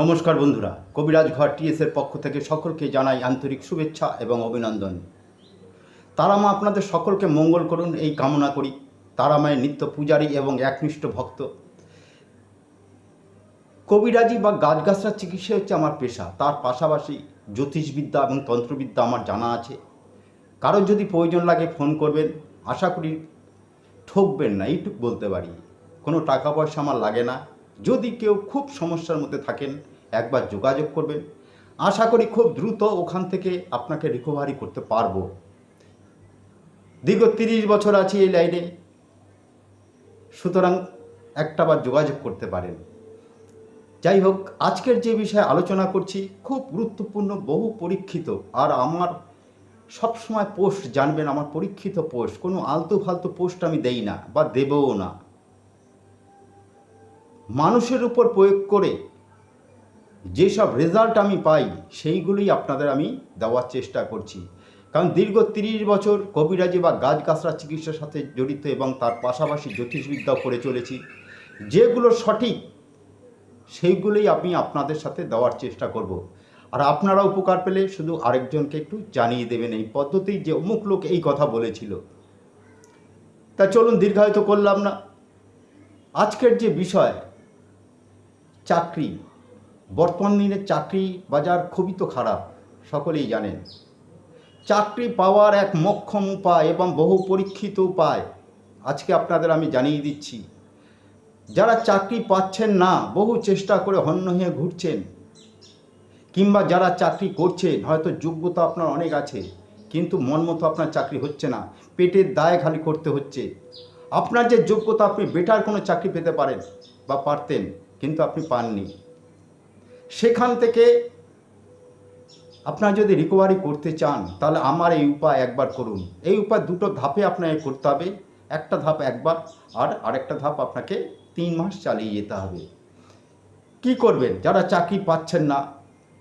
নমস্কার বন্ধুরা, কবিরাজ ঘর টিএসের পক্ষ থেকে সকলকে জানাই আন্তরিক শুভেচ্ছা এবং অভিনন্দন। তারামা, আপনাদের সকলকে মঙ্গল করুন, এই কামনা করি। তারামায়ের নিত্য পূজারী এবং একনিষ্ঠ ভক্ত। কবিরাজি বা গাছগাছরা চিকিৎসা হচ্ছে আমার পেশা। তার পাশাপাশি জ্যোতিষবিদ্যা এবং তন্ত্রবিদ্যা আমার জানা আছে। কারোর যদি প্রয়োজন লাগে ফোন করবেন, আশা করি ঠকবেন না, এইটুক বলতে পারি। কোনো টাকা পয়সা আমার লাগে না। যদি কেউ খুব সমস্যার মধ্যে থাকেন, একবার যোগাযোগ করবেন। আশা করি খুব দ্রুত ওখান থেকে আপনাকে রিকভারি করতে পারব। দীর্ঘ তিরিশ বছর আছি এই লাইনে। সুতরাং একটাবার যোগাযোগ করতে পারেন। যাই হোক, আজকের যে বিষয়ে আলোচনা করছি, খুব গুরুত্বপূর্ণ, বহু পরীক্ষিত। আর আমার সবসময় পোস্ট জানবেন, আমার পরীক্ষিত পোস্ট। কোনো আলতু ফালতু পোস্ট আমি দেই না বা দেবও না। মানুষের উপর প্রয়োগ করে যেসব রেজাল্ট আমি পাই, সেইগুলোই আপনাদের আমি দেওয়ার চেষ্টা করছি। কারণ দীর্ঘ তিরিশ বছর কবিরাজি বা গাছ গাছরা চিকিৎসার সাথে জড়িত এবং তার পাশাপাশি জ্যোতিষবিদ্যাও করে চলেছি। যেগুলো সঠিক, সেইগুলোই আমি আপনাদের সাথে দেওয়ার চেষ্টা করব। আর আপনারা উপকার পেলে শুধু আরেকজনকে একটু জানিয়ে দেবেন এই পদ্ধতি যে অমুক লোক এই কথা বলেছিল। তা চলুন দীর্ঘায়িত করলাম না। আজকের যে বিষয় চাকরি। বর্তমান দিনে চাকরি বাজার খুবই তো খারাপ, সকলেই জানেন। চাকরি পাওয়ার এক মক্ষম উপায় এবং বহু পরীক্ষিত উপায়, আজকে আপনাদের আমি জানিয়ে দিচ্ছি। যারা চাকরি পাচ্ছেন না, বহু চেষ্টা করে হন্য হয়ে ঘুরছেন। কিংবা যারা চাকরি করছেন, হয়তো যোগ্যতা আপনার অনেক আছে, কিন্তু মন মতো আপনার চাকরি হচ্ছে না, পেটের দায় খালি করতে হচ্ছে। আপনার যে যোগ্যতা, আপনি বেটার কোনো চাকরি পেতে পারেন বা পারতেন। কিন্তু আপনি পাননি। সেখান থেকে আপনার যদি রিকভারি করতে চান, তাহলে আমার এই উপায় একবার করুন। এই উপায় দুটো ধাপে আপনাকে করতে হবে। একটা ধাপ একবার, আর আরেকটা ধাপ আপনাকে তিন মাস চালিয়ে যেতে হবে। কি করবেন? যারা চাকরি পাচ্ছেন না,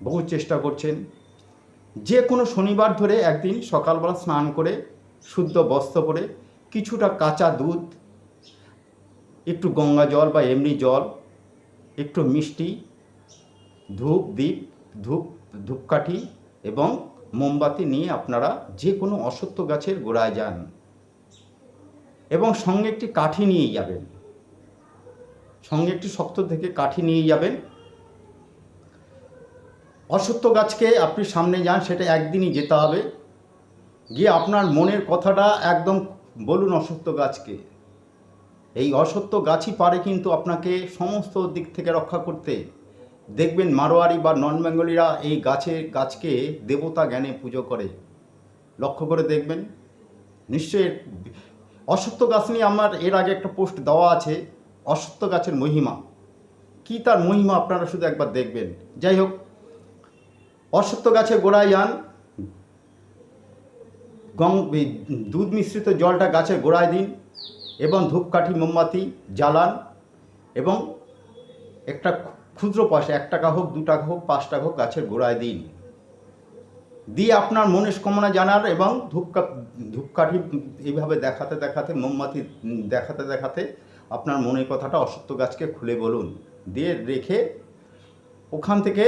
বহু চেষ্টা করছেন। যে কোনো শনিবার ধরে একদিন সকালবেলা স্নান করে, শুদ্ধ বস্ত্র পরে, কিছুটা কাঁচা দুধ, একটু গঙ্গা জল বা এমনি জল একটু মিষ্টি, ধূপ, দ্বীপ, ধূপ, ধূপকাঠি এবং মোমবাতি নিয়ে আপনারা যে কোনো অসত্য গাছের গোড়ায় যান এবং সঙ্গে একটি কাঠি নিয়ে যাবেন। সঙ্গে একটি শক্ত থেকে কাঠি নিয়ে যাবেন। অসত্য গাছকে আপনি সামনে যান, সেটা একদিনই যেতে হবে। গিয়ে আপনার মনের কথাটা একদম বলুন অসত্য গাছকে। এই অসত্য গাছই পারে কিন্তু আপনাকে সমস্ত দিক থেকে রক্ষা করতে দেখবেন মারোয়ারি বা নন বেঙ্গলিরা এই গাছে গাছকে দেবতা জ্ঞানে পুজো করে। লক্ষ্য করে দেখবেন, নিশ্চয়ই অসত্য গাছ নিয়ে আমার এর আগে একটা পোস্ট দেওয়া আছে, অসত্য গাছের মহিমা। কি তার মহিমা আপনারা শুধু একবার দেখবেন। যাই হোক, অসত্য গাছে গোড়ায় যান, গং দুধ মিশ্রিত জলটা গাছের গোড়ায় দিন এবং ধূপকাঠি মোমবাতি জ্বালান এবং একটা ক্ষুদ্র পয়সা, এক টাকা হোক, দু টাকা হোক, পাঁচ টাকা হোক গাছের গোড়ায় দিন। দিয়ে আপনার মনস্কামনা জানার এবং ধূপকা, ধূপকাঠি এইভাবে দেখাতে দেখাতে, মোমবাতি দেখাতে দেখাতে আপনার মনের কথাটা অসত্য গাছকে খুলে বলুন। দিয়ে রেখে ওখান থেকে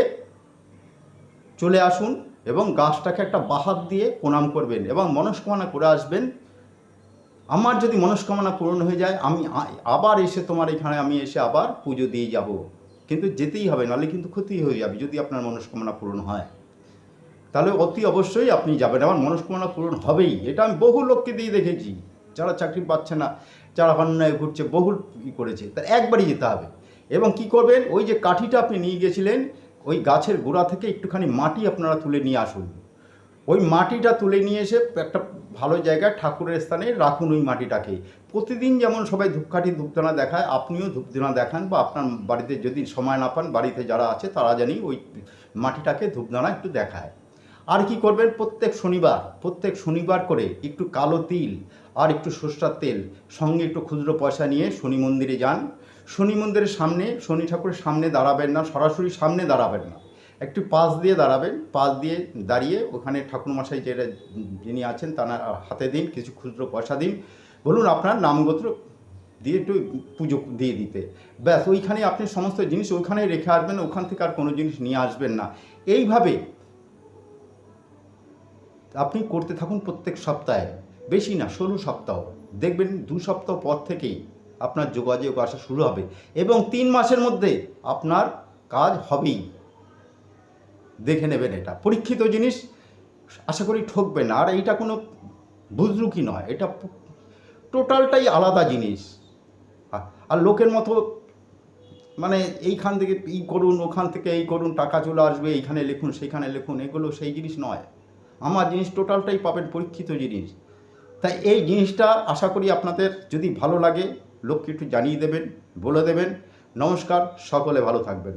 চলে আসুন এবং গাছটাকে একটা বাহাত দিয়ে প্রণাম করবেন এবং মনস্কামনা করে আসবেন আমার যদি মনস্কামনা পূরণ হয়ে যায়, আমি আবার এসে তোমার এখানে আমি এসে আবার পুজো দিয়ে যাব। কিন্তু যেতেই হবে, নাহলে কিন্তু ক্ষতি হয়ে যাবে যদি আপনার মনস্কামনা পূরণ হয়। তাহলে অতি অবশ্যই আপনি যাবেন। আমার মনস্কামনা পূরণ হবেই। এটা আমি বহু লোককে দিয়ে দেখেছি। যারা চাকরি পাচ্ছে না, যারা অন্যায় ঘুরছে, বহু ই করেছে তা একবারই যেতে হবে। এবং কি করবেন? ওই যে কাঠিটা আপনি নিয়ে গেছিলেন, ওই গাছের গোড়া থেকে একটুখানি মাটি আপনারা তুলে নিয়ে আসুন। ওই মাটিটা তুলে নিয়ে এসে একটা ভালো জায়গায় ঠাকুরের স্থানে রাখুন ওই মাটিটাকে। প্রতিদিন যেমন সবাই ধূপকাঠি ধূপদানা দেখায়, আপনিও ধূপদানা দেখান বা আপনার বাড়িতে যদি সময় না পান, বাড়িতে যারা আছে তারা জানি ওই মাটিটাকে ধূপদানা একটু দেখায়। আর কি করবেন? প্রত্যেক শনিবার প্রত্যেক শনিবার করে একটু কালো তিল আর একটু সর্ষার তেল সঙ্গে একটু খুচরো পয়সা নিয়ে শনি মন্দিরে যান। শনি মন্দিরের সামনে, শনি ঠাকুরের সামনে দাঁড়াবেন না, সরাসরি সামনে দাঁড়াবেন না। একটু পাশ দিয়ে দাঁড়াবেন, পাশ দিয়ে দাঁড়িয়ে ওখানে ঠাকুরমশাই যেটা যিনি আছেন তার হাতে দিন, কিছু খুচরো পয়সা দিন। বলুন আপনার নামগোত্র দিয়ে একটু পুজো দিয়ে দিতে। ব্যাস, ওইখানে আপনি সমস্ত জিনিস ওইখানেই রেখে আসবেন, ওখান থেকে আর কোনো জিনিস নিয়ে আসবেন না। এইভাবে আপনি করতে থাকুন প্রত্যেক সপ্তাহে, বেশি না, ষোলো সপ্তাহ। দেখবেন দু সপ্তাহ পর থেকেই আপনার যোগাযোগ আসা শুরু হবে এবং তিন মাসের মধ্যে আপনার কাজ হবেই। দেখে নেবেন এটা। পরীক্ষিত জিনিস, আশা করি ঠকবেন আর এইটা কোনো বুজরুকি নয়, এটা টোটালটাই আলাদা জিনিস। আর লোকের মতো মানে এইখান থেকে এই করুন, ওখান থেকে এই করুন, টাকা চলে আসবে, এইখানে লিখুন, সেইখানে লিখুন, এগুলো সেই জিনিস নয়। আমার জিনিস টোটালটাই পাবেন পরীক্ষিত জিনিস। তাই এই জিনিসটা আশা করি আপনাদের যদি ভালো লাগে, লোককে একটু জানিয়ে দেবেন, বলে দেবেন। নমস্কার, সকলে ভালো থাকবেন।